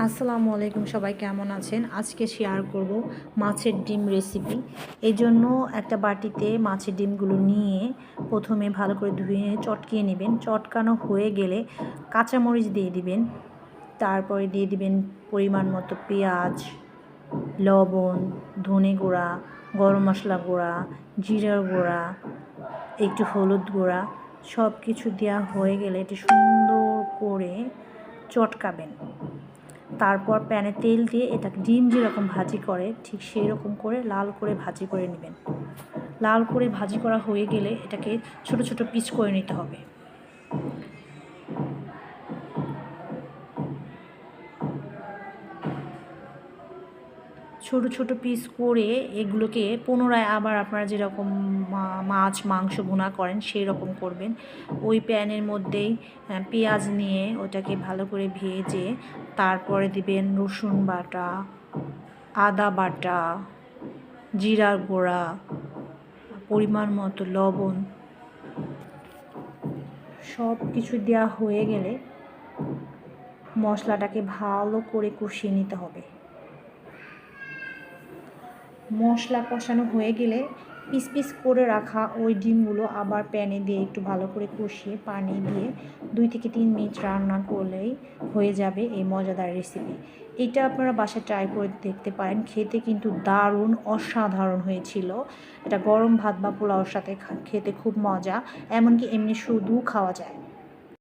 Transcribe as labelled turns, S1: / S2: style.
S1: আসসালামু আলাইকুম, সবাই কেমন আছেন? আজকে শেয়ার করব মাছের ডিম রেসিপি এই জন্য একটা বাটিতে মাছের ডিমগুলো নিয়ে প্রথমে ভালো করে ধুয়ে চটকিয়ে নেবেন। চটকানো হয়ে গেলে কাঁচামরিচ দিয়ে দিবেন। তারপরে দিয়ে দিবেন পরিমাণ মতো পেঁয়াজ, লবণ, ধনে গুঁড়া, গরম মশলা গুঁড়া, জিরার গুঁড়া, একটু হলুদ গুঁড়া সব কিছু দেওয়া হয়ে গেলে এটি সুন্দর করে চটকাবেন। তারপর প্যানে তেল দিয়ে এটাকে ডিম যেরকম ভাজি করে, ঠিক সেই রকম করে লাল করে ভাজি করে নেবেন। লাল করে ভাজি করা হয়ে গেলে এটাকে ছোট ছোট পিস করে নিতে হবে। ছোট ছোট পিস করে এগুলোকে পুনরায় আবার আপনারা যেরকম মাছ, মাংস ভুনা করেন সেই রকম করবেন। ওই প্যানের মধ্যেই পেঁয়াজ নিয়ে ওটাকে ভালো করে ভেজে তারপরে দিবেন রসুন বাটা, আদা বাটা, জিরার গুঁড়া, পরিমাণ মতো লবণ। সব কিছু দেওয়া হয়ে গেলে মশলাটাকে ভালো করে কষিয়ে নিতে হবে। মশলা কষানো হয়ে গেলে পিস পিস করে রাখা ওই ডিমগুলো আবার প্যানে দিয়ে একটু ভালো করে কষিয়ে পানি দিয়ে দুই থেকে তিন মিনিট রান্না করলেই হয়ে যাবে এই মজাদার রেসিপি এটা আপনারা বাসায় ট্রাই করে দেখতে পারেন। খেতে কিন্তু দারুণ অসাধারণ হয়েছিল। এটা গরম ভাত বা পোলাওর সাথে খেতে খুব মজা। এমনকি এমনি শুধু খাওয়া যায়।